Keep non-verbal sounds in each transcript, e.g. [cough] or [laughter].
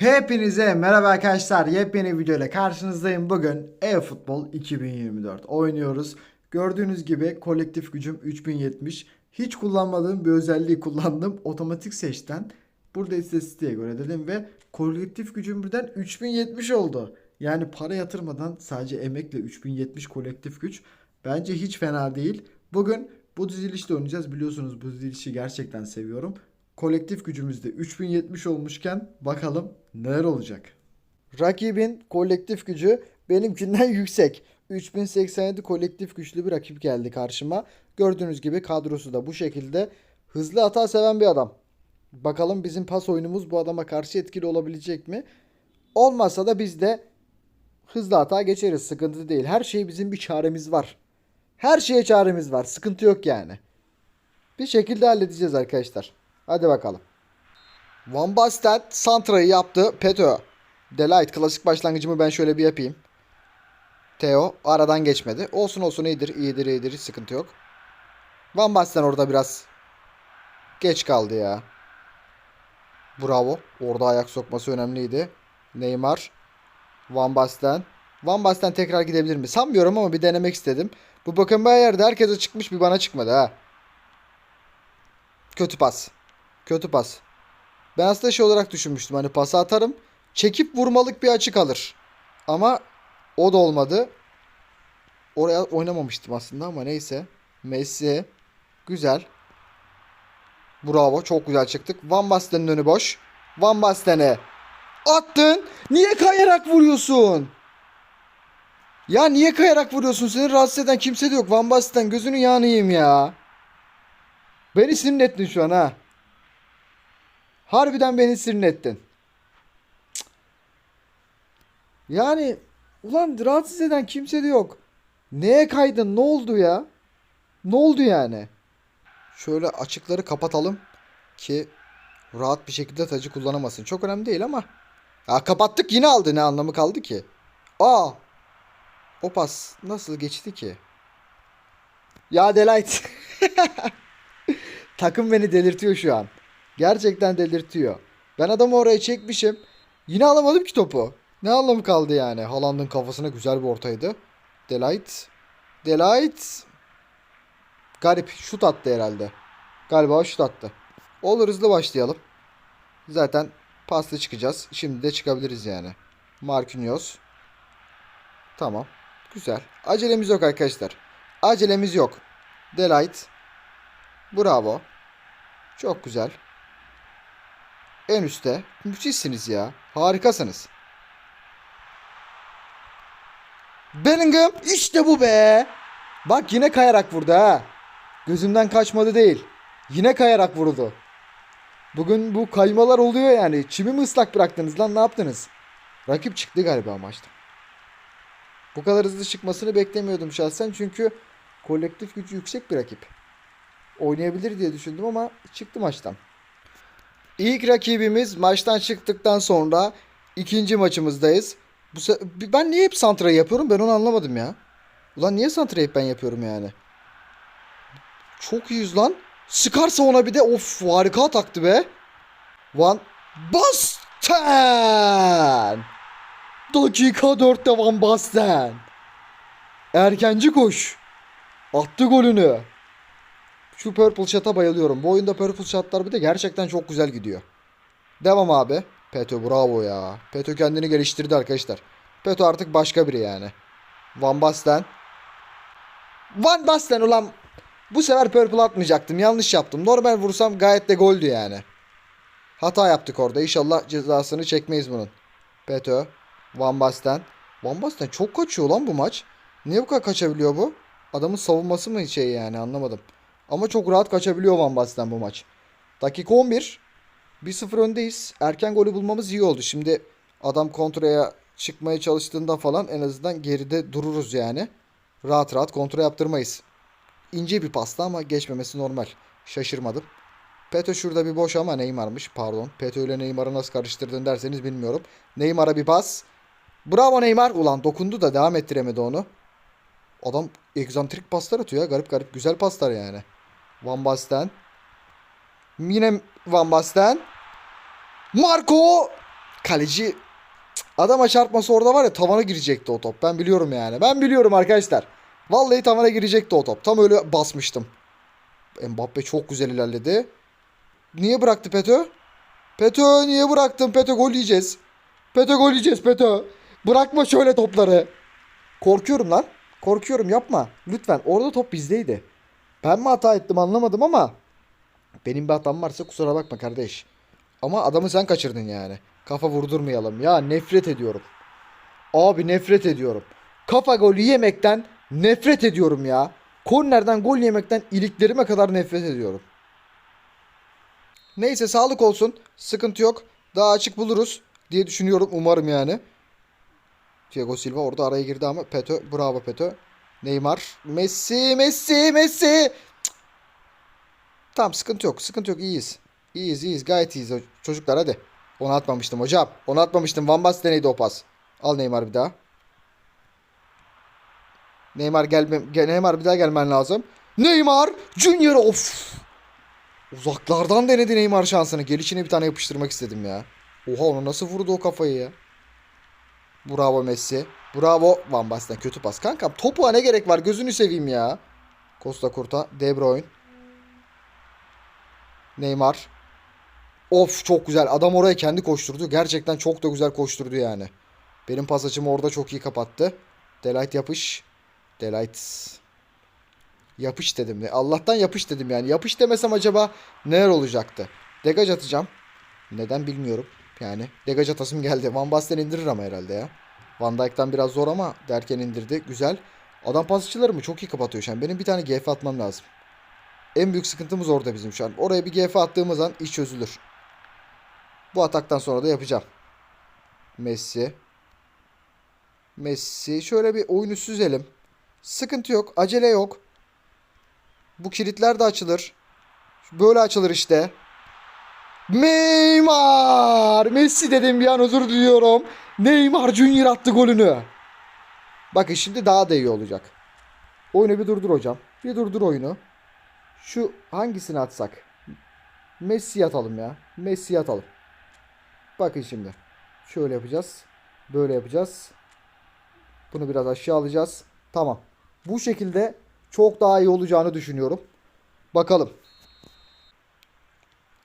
Hepinize merhaba arkadaşlar. Yepyeni video ile karşınızdayım. Bugün e-futbol 2024 oynuyoruz. Gördüğünüz gibi kolektif gücüm 3070. Hiç kullanmadığım bir özelliği kullandım. Otomatik seçten. Burada istatistiğe göre dedim ve kolektif gücüm birden 3070 oldu. Yani para yatırmadan sadece emekle 3070 kolektif güç. Bence hiç fena değil. Bugün bu dizilişte oynayacağız. Biliyorsunuz bu dizilişi gerçekten seviyorum. Kolektif gücümüzde 3070 olmuşken bakalım neler olacak. Rakibin kolektif gücü benimkinden [laughs] yüksek. 3087 kolektif güçlü bir rakip geldi karşıma. Gördüğünüz gibi kadrosu da bu şekilde. Hızlı hata seven bir adam. Bakalım bizim pas oyunumuz bu adama karşı etkili olabilecek mi? Olmazsa da biz de hızlı hata geçeriz. Sıkıntı değil. Her şey bizim bir çaremiz var. Her şeye çaremiz var. Sıkıntı yok yani. Bir şekilde halledeceğiz arkadaşlar. Hadi bakalım. Van Basten Santra'yı yaptı. Peto. Delight klasik başlangıcımı ben şöyle bir yapayım. Theo aradan geçmedi. Olsun olsun iyidir. iyidir iyidir. Sıkıntı yok. Van Basten orada biraz geç kaldı ya. Bravo. Orada ayak sokması önemliydi. Neymar. Van Basten. Van Basten tekrar gidebilir mi? Sanmıyorum ama bir denemek istedim. Bu bakın yerde herkese çıkmış bir bana çıkmadı ha. Kötü pas. Kötü pas. Ben aslında şey olarak düşünmüştüm. Hani pası atarım. Çekip vurmalık bir açı kalır. Ama o da olmadı. Oraya oynamamıştım aslında ama neyse. Messi. Güzel. Bravo. Çok güzel çıktık. Van Basten'in önü boş. Van Basten'e. Attın. Niye kayarak vuruyorsun? Ya niye kayarak vuruyorsun? Seni rahatsız eden kimse de yok. Van Basten gözünü yanayım ya. Beni sinir ettin şu an ha. Harbiden beni sinir ettin. Cık. Yani ulan rahatsız eden kimse de yok. Neye kaydın? Ne oldu ya? Ne oldu yani? Şöyle açıkları kapatalım ki rahat bir şekilde tacı kullanamasın. Çok önemli değil ama. Ya kapattık yine aldı. Ne anlamı kaldı ki? Aa. O pas nasıl geçti ki? Ya Delight. [laughs] Takım beni delirtiyor şu an. Gerçekten delirtiyor. Ben adamı oraya çekmişim. Yine alamadım ki topu. Ne anlamı kaldı yani? Haaland'ın kafasına güzel bir ortaydı. Delight. Delight. Garip. Şut attı herhalde. Galiba şut attı. Olur hızlı başlayalım. Zaten paslı çıkacağız. Şimdi de çıkabiliriz yani. Marquinhos. Tamam. Güzel. Acelemiz yok arkadaşlar. Acelemiz yok. Delight. Bravo. Çok güzel. En üstte. Müthişsiniz ya. Harikasınız. Bellingham. işte bu be. Bak yine kayarak vurdu ha. Gözümden kaçmadı değil. Yine kayarak vurdu. Bugün bu kaymalar oluyor yani. Çimi mi ıslak bıraktınız lan ne yaptınız? Rakip çıktı galiba maçta. Bu kadar hızlı çıkmasını beklemiyordum şahsen çünkü kolektif gücü yüksek bir rakip oynayabilir diye düşündüm ama çıktı maçtan. İlk rakibimiz maçtan çıktıktan sonra ikinci maçımızdayız. Bu ben niye hep santra yapıyorum ben onu anlamadım ya. Ulan niye santra hep ben yapıyorum yani? Çok iyiyiz lan. Sıkarsa ona bir de of harika taktı be. Van Basten. Dakika 4'te Van Basten. Erkenci koş. Attı golünü. Şu Purple Shot'a bayılıyorum. Bu oyunda Purple Shot'lar bir de gerçekten çok güzel gidiyor. Devam abi. Peto bravo ya. Peto kendini geliştirdi arkadaşlar. Peto artık başka biri yani. Van Basten. Van Basten ulan. Bu sefer Purple atmayacaktım. Yanlış yaptım. Normal vursam gayet de goldü yani. Hata yaptık orada. İnşallah cezasını çekmeyiz bunun. Peto. Van Basten. Van Basten çok kaçıyor lan bu maç. Niye bu kadar kaçabiliyor bu? Adamın savunması mı şey yani anlamadım. Ama çok rahat kaçabiliyor Van Basten bu maç. Dakika 11. 1-0 öndeyiz. Erken golü bulmamız iyi oldu. Şimdi adam kontraya çıkmaya çalıştığında falan en azından geride dururuz yani. Rahat rahat kontra yaptırmayız. İnce bir pasta ama geçmemesi normal. Şaşırmadım. Peto şurada bir boş ama Neymar'mış pardon. Peto ile Neymar'ı nasıl karıştırdın derseniz bilmiyorum. Neymar'a bir pas. Bravo Neymar. Ulan dokundu da devam ettiremedi onu. Adam egzantrik paslar atıyor ya. Garip garip güzel paslar yani. Van Basten. Yine Van Basten. Marco. kaleci adama çarpması orada var ya tavana girecekti o top. Ben biliyorum yani. Ben biliyorum arkadaşlar. Vallahi tavana girecekti o top. Tam öyle basmıştım. Mbappe çok güzel ilerledi. Niye bıraktı Peto? Peto niye bıraktın? Peto gol yiyeceğiz. Peto gol yiyeceğiz Peto. Bırakma şöyle topları. Korkuyorum lan. Korkuyorum yapma. Lütfen orada top bizdeydi. Ben mi hata ettim anlamadım ama benim bir hatam varsa kusura bakma kardeş. Ama adamı sen kaçırdın yani. Kafa vurdurmayalım. Ya nefret ediyorum. Abi nefret ediyorum. Kafa golü yemekten nefret ediyorum ya. Kornerden gol yemekten iliklerime kadar nefret ediyorum. Neyse sağlık olsun. Sıkıntı yok. Daha açık buluruz diye düşünüyorum umarım yani. Thiago Silva orada araya girdi ama Peto bravo Peto. Neymar, Messi, Messi, Messi. Cık. Tamam sıkıntı yok. Sıkıntı yok. iyiyiz. İyiyiz, iyiyiz. Gayet iyiyiz çocuklar hadi. Onu atmamıştım hocam. Onu atmamıştım. Van Basten'eydi o pas. Al Neymar bir daha. Neymar gelme gel- Neymar bir daha gelmen lazım. Neymar Junior of. Uzaklardan denedi Neymar şansını. Gelişine bir tane yapıştırmak istedim ya. Oha onu nasıl vurdu o kafayı ya. Bravo Messi. Bravo Van Basten kötü pas. Kankam topuğa ne gerek var gözünü seveyim ya. Costa Curta, De Bruyne. Neymar. Of çok güzel. Adam oraya kendi koşturdu. Gerçekten çok da güzel koşturdu yani. Benim pas açımı orada çok iyi kapattı. Delight yapış. Delight. Yapış dedim. Allah'tan yapış dedim yani. Yapış demesem acaba neler olacaktı? Degaj atacağım. Neden bilmiyorum. Yani degaj atasım geldi. Van Basten indirir ama herhalde ya. Van Dijk'tan biraz zor ama derken indirdi. Güzel. Adam pasçılarımı çok iyi kapatıyor şu an. Benim bir tane GF atmam lazım. En büyük sıkıntımız orada bizim şu an. Oraya bir GF attığımız an iş çözülür. Bu ataktan sonra da yapacağım. Messi. Messi. Şöyle bir oyunu süzelim. Sıkıntı yok. Acele yok. Bu kilitler de açılır. Böyle açılır işte. Neymar! Messi dedim bir an özür diliyorum. Neymar Junior attı golünü. Bakın şimdi daha da iyi olacak. Oyunu bir durdur hocam. Bir durdur oyunu. Şu hangisini atsak? Messi atalım ya. Messi atalım. Bakın şimdi. Şöyle yapacağız. Böyle yapacağız. Bunu biraz aşağı alacağız. Tamam. Bu şekilde çok daha iyi olacağını düşünüyorum. Bakalım.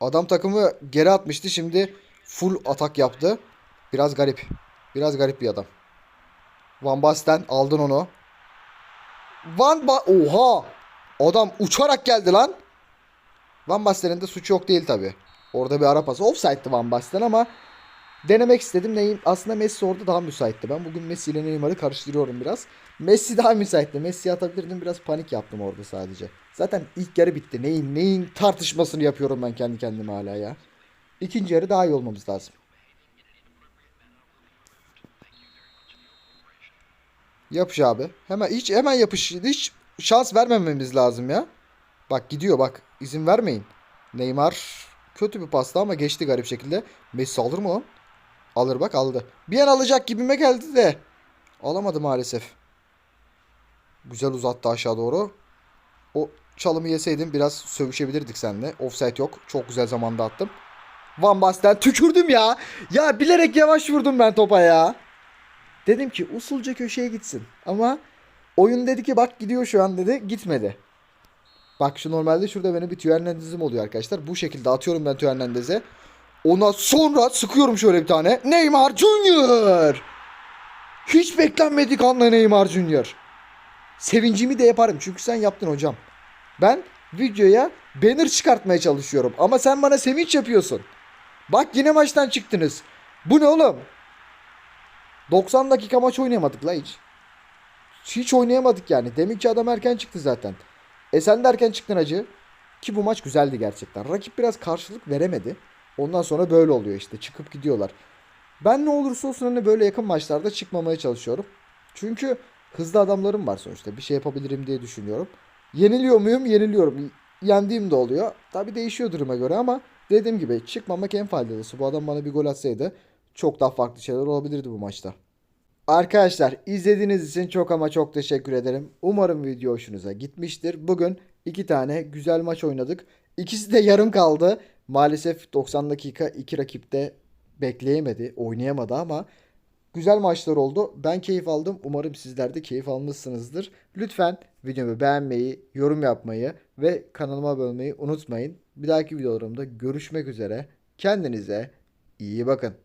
Adam takımı geri atmıştı. Şimdi full atak yaptı. Biraz garip. Biraz garip bir adam. Van Basten aldın onu. Van ba Oha! Adam uçarak geldi lan. Van Basten'in de suçu yok değil tabi. Orada bir ara pası. Offside'di Van Basten ama denemek istedim. Neyim? Aslında Messi orada daha müsaitti. Ben bugün Messi ile Neymar'ı karıştırıyorum biraz. Messi daha müsaitti. Messi atabilirdim. Biraz panik yaptım orada sadece. Zaten ilk yarı bitti. Neyin neyin tartışmasını yapıyorum ben kendi kendime hala ya. İkinci yarı daha iyi olmamız lazım. Yapış abi. Hemen hiç hemen yapış. Hiç şans vermememiz lazım ya. Bak gidiyor bak. İzin vermeyin. Neymar kötü bir pasta ama geçti garip şekilde. Messi alır mı lan? Alır bak aldı. Bir an alacak gibime geldi de. Alamadı maalesef. Güzel uzattı aşağı doğru. O çalımı yeseydim biraz sövüşebilirdik seninle. Offside yok. Çok güzel zamanda attım. Van Basten tükürdüm ya. Ya bilerek yavaş vurdum ben topa ya. Dedim ki usulca köşeye gitsin. Ama oyun dedi ki bak gidiyor şu an dedi. Gitmedi. Bak şu normalde şurada benim bir Tüyo Hernandez'im oluyor arkadaşlar. Bu şekilde atıyorum ben Tüyo Hernandez'e. Ona sonra sıkıyorum şöyle bir tane. Neymar Junior. Hiç beklenmedik anla Neymar Junior. Sevincimi de yaparım çünkü sen yaptın hocam. Ben videoya banner çıkartmaya çalışıyorum ama sen bana sevinç yapıyorsun. Bak yine maçtan çıktınız. Bu ne oğlum? 90 dakika maç oynayamadık la hiç. Hiç oynayamadık yani. Demin ki adam erken çıktı zaten. E sen de erken çıktın hacı. Ki bu maç güzeldi gerçekten. Rakip biraz karşılık veremedi. Ondan sonra böyle oluyor işte. Çıkıp gidiyorlar. Ben ne olursa olsun hani böyle yakın maçlarda çıkmamaya çalışıyorum. Çünkü hızlı adamlarım var sonuçta. Bir şey yapabilirim diye düşünüyorum. Yeniliyor muyum? Yeniliyorum. Yendiğim de oluyor. Tabi değişiyor duruma göre ama dediğim gibi çıkmamak en faydalısı. Bu adam bana bir gol atsaydı çok daha farklı şeyler olabilirdi bu maçta. Arkadaşlar izlediğiniz için çok ama çok teşekkür ederim. Umarım video hoşunuza gitmiştir. Bugün iki tane güzel maç oynadık. İkisi de yarım kaldı. Maalesef 90 dakika iki rakip de bekleyemedi, oynayamadı ama güzel maçlar oldu. Ben keyif aldım. Umarım sizler de keyif almışsınızdır. Lütfen videomu beğenmeyi, yorum yapmayı ve kanalıma abone olmayı unutmayın. Bir dahaki videolarımda görüşmek üzere. Kendinize iyi bakın.